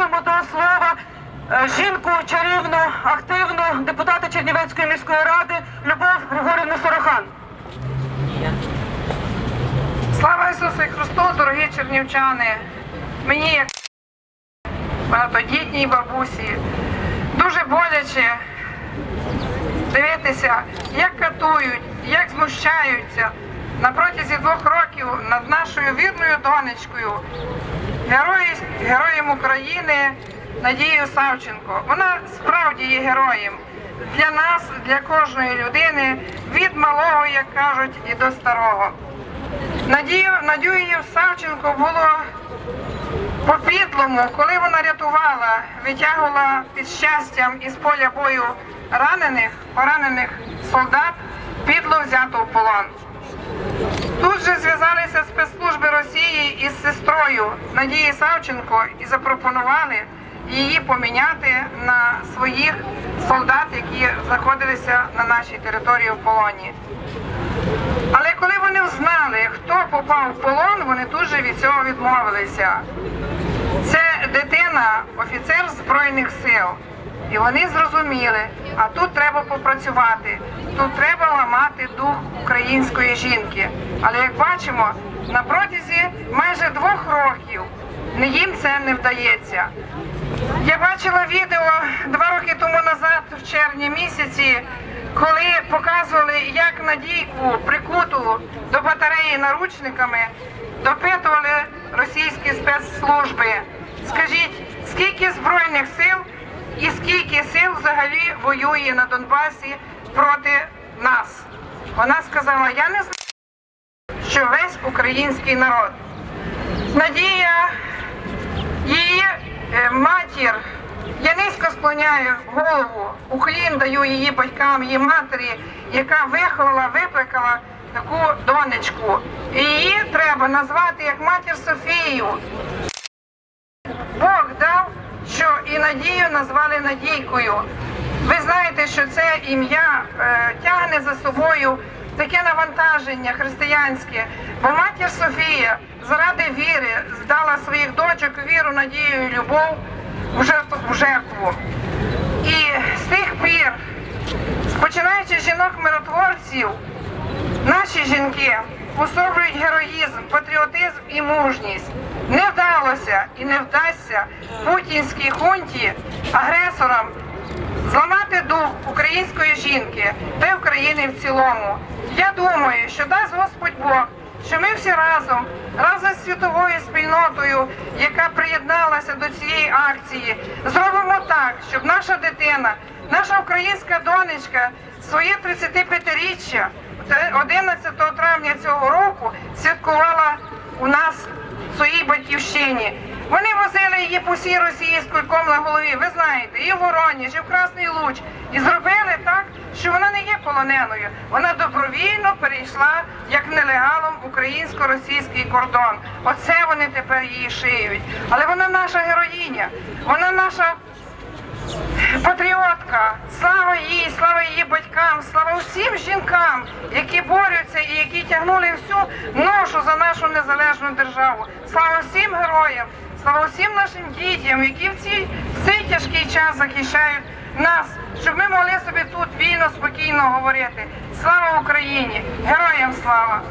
запрошуємо до слова е, жінку чарівну, активну депутата Чернівецької міської ради Любов Григорівну Сорохан. Слава Ісусу Христу, дорогі чернівчани! Мені, як багатодітній бабусі, дуже боляче дивитися, як катують, як змущаються на протязі двох років над нашою вірною донечкою, герої, героєм України Надією Савченко. Вона справді є героєм для нас, для кожної людини, від малого, як кажуть, і до старого. Надію, Надію Савченко було по підлому, коли вона рятувала, витягувала під щастям із поля бою ранених, поранених солдат, підло взято в полон. Тут же зв'язалися спецслужби Росії із сестрою Надії Савченко і запропонували її поміняти на своїх солдат, які знаходилися на нашій території в полоні. Але коли вони взнали, хто попав в полон, вони дуже від цього відмовилися. Це дитина, офіцер Збройних сил. І вони зрозуміли, а тут треба попрацювати, тут треба ламати дух української жінки. Але як бачимо, на протязі майже двох років їм це не вдається. Я бачила відео два роки тому назад, в червні місяці, коли показували, як Надійку прикуту до батареї наручниками допитували російські спецслужби. Скажіть, скільки збройних сил і скільки сил взагалі воює на Донбасі проти нас? Вона сказала: я не знаю, що весь український народ. Надія її е, матір. Я низько склоняю голову, уклін даю її батькам, її матері, яка виховала, виплекала таку донечку. І її треба назвати як матір Софію. Бог дав, що і Надію назвали Надійкою. Ви знаєте, що це ім'я е, тягне за собою таке навантаження християнське, бо матір Софія заради віри здала своїх дочок віру, надію і любов в жертву, в жертву. І з тих пір, починаючи з жінок-миротворців, Наші жінки героїзм, патріотизм і мужність. Не вдалося і не вдасться путінській хунті, агресорам зламати дух української жінки та України в цілому. Я думаю, що дасть Господь Бог, що ми всі разом, разом з світовою спільнотою, яка приєдналася до цієї акції, зробимо так, щоб наша дитина, наша українська донечка своє 35-річчя 11 травня цього року святкувала у нас в своїй батьківщині. Вони возили її по всій Росії з на голові. Ви знаєте, і в Воронеж, і в Красний Луч. І зробили так, що вона не є полоненою. Вона добровільно перейшла як нелегалом українсько-російський кордон. Оце вони тепер її шиють. Але вона наша героїня, вона наша патріотка, слава їй, слава її батькам, слава всім жінкам, які борються і які тягнули всю ношу за нашу незалежну державу. Слава всім героям, слава всім нашим дітям, які в цій в цей тяжкий час захищають нас, щоб ми могли собі тут вільно, спокійно говорити. Слава Україні! Героям слава!